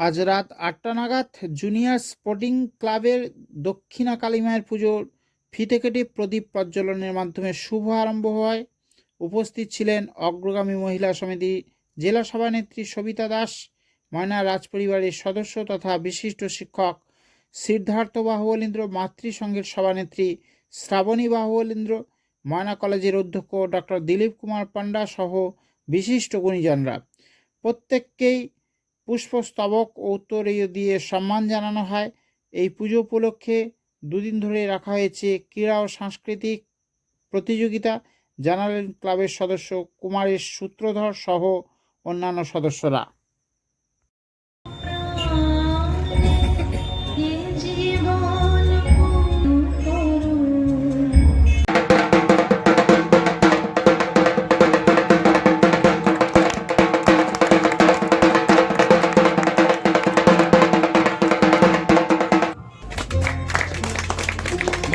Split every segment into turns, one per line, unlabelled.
আজ রাত আটটা নাগাদ জুনিয়র স্পোর্টিং ক্লাবের দক্ষিণা কালীমায়ের পুজোর ফিতে কেটে প্রদীপ প্রজ্বলনের মাধ্যমে শুভ আরম্ভ হয়। উপস্থিত ছিলেন অগ্রগামী মহিলা সমিতি জেলা সভানেত্রী সবিতা দাস, ময়না রাজপরিবারের সদস্য তথা বিশিষ্ট শিক্ষক সিদ্ধার্থ বাহুবলীন্দ্র, মাতৃসংঘের সভানেত্রী শ্রাবণী বাহুবলীন্দ্র, ময়না কলেজের অধ্যক্ষ ডক্টর দিলীপ কুমার পান্ডা সহ বিশিষ্ট গুণীজনরা। প্রত্যেককেই পুষ্পস্তবক ও উত্তরীয় দিয়ে সম্মান জানানো হয়। এই পুজো উপলক্ষে দুদিন ধরে রাখা হয়েছে ক্রীড়া ও সাংস্কৃতিক প্রতিযোগিতা। জানালেন ক্লাবের সদস্য কুমারের সূত্রধর সহ অন্যান্য সদস্যরা।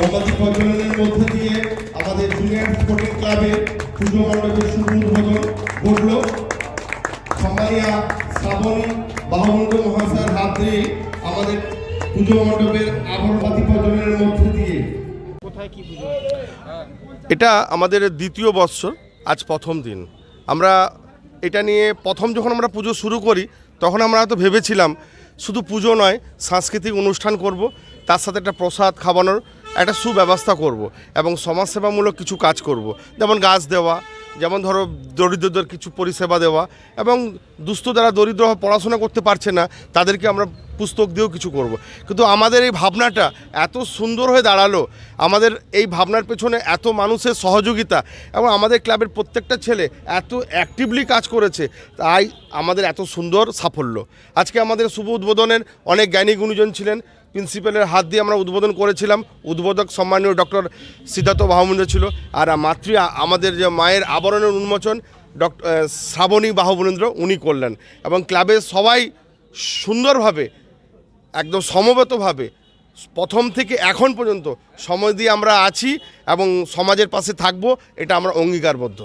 মোমবাতি প্রজ্বলনের মধ্য দিয়ে আমাদের জুনিয়র স্পোর্টিং ক্লাবের পুজো মণ্ডপের শুভ উদ্বোধন ঘটল। সম্মানিয়া শ্রাবণী বাহুবন্ধ মহাশয়ের হাত দিয়ে আমাদের পুজো মণ্ডপের আবরবাতি প্রজ্বলনের মধ্য দিয়ে।
এটা আমাদের দ্বিতীয় বৎসর আজ প্রথম দিন। আমরা এটা নিয়ে প্রথম যখন আমরা পুজো শুরু করি তখন আমরা হয়তো ভেবেছিলাম শুধু পুজো নয় সাংস্কৃতিক অনুষ্ঠান করব তার সাথে একটা প্রসাদ খাওয়ানোর একটা সুব্যবস্থা করব এবং সমাজসেবামূলক কিছু কাজ করব যেমন গাছ দেওয়া, যেমন ধরো দরিদ্রদের কিছু পরিষেবা দেওয়া এবং দুস্থ যারা দরিদ্র পড়াশোনা করতে পারছে না, তাদেরকে আমরা পুস্তক দিয়েও কিছু করব। কিন্তু আমাদের এই ভাবনাটা এত সুন্দর হয়ে দাঁড়াল, আমাদের এই ভাবনার পেছনে এত মানুষের সহযোগিতা এবং আমাদের ক্লাবের প্রত্যেকটা ছেলে এত অ্যাক্টিভলি কাজ করেছে, তাই আমাদের এত সুন্দর সাফল্য আজকে আমাদের শুভ উদ্বোধনের অনেক জ্ঞানী গুণীজন ছিলেন প্রিন্সিপালের হাত দিয়ে আমরা উদ্বোধন করেছিলাম। উদ্বোধক সম্মানীয় ডক্টর সিদ্ধার্থ বাহুমুন্দ্র ছিল। আর মাতৃ, আমাদের যে মায়ের আবরণের উন্মোচন ডক্টর শ্রাবণী বাহুবরেন্দ্র উনি করলেন। এবং ক্লাবের সবাই সুন্দরভাবে, একদম সমবেতভাবে, প্রথম থেকে এখন পর্যন্ত সময় দিয়ে আমরা আছি এবং সমাজের পাশে থাকব, এটা আমরা অঙ্গীকারবদ্ধ।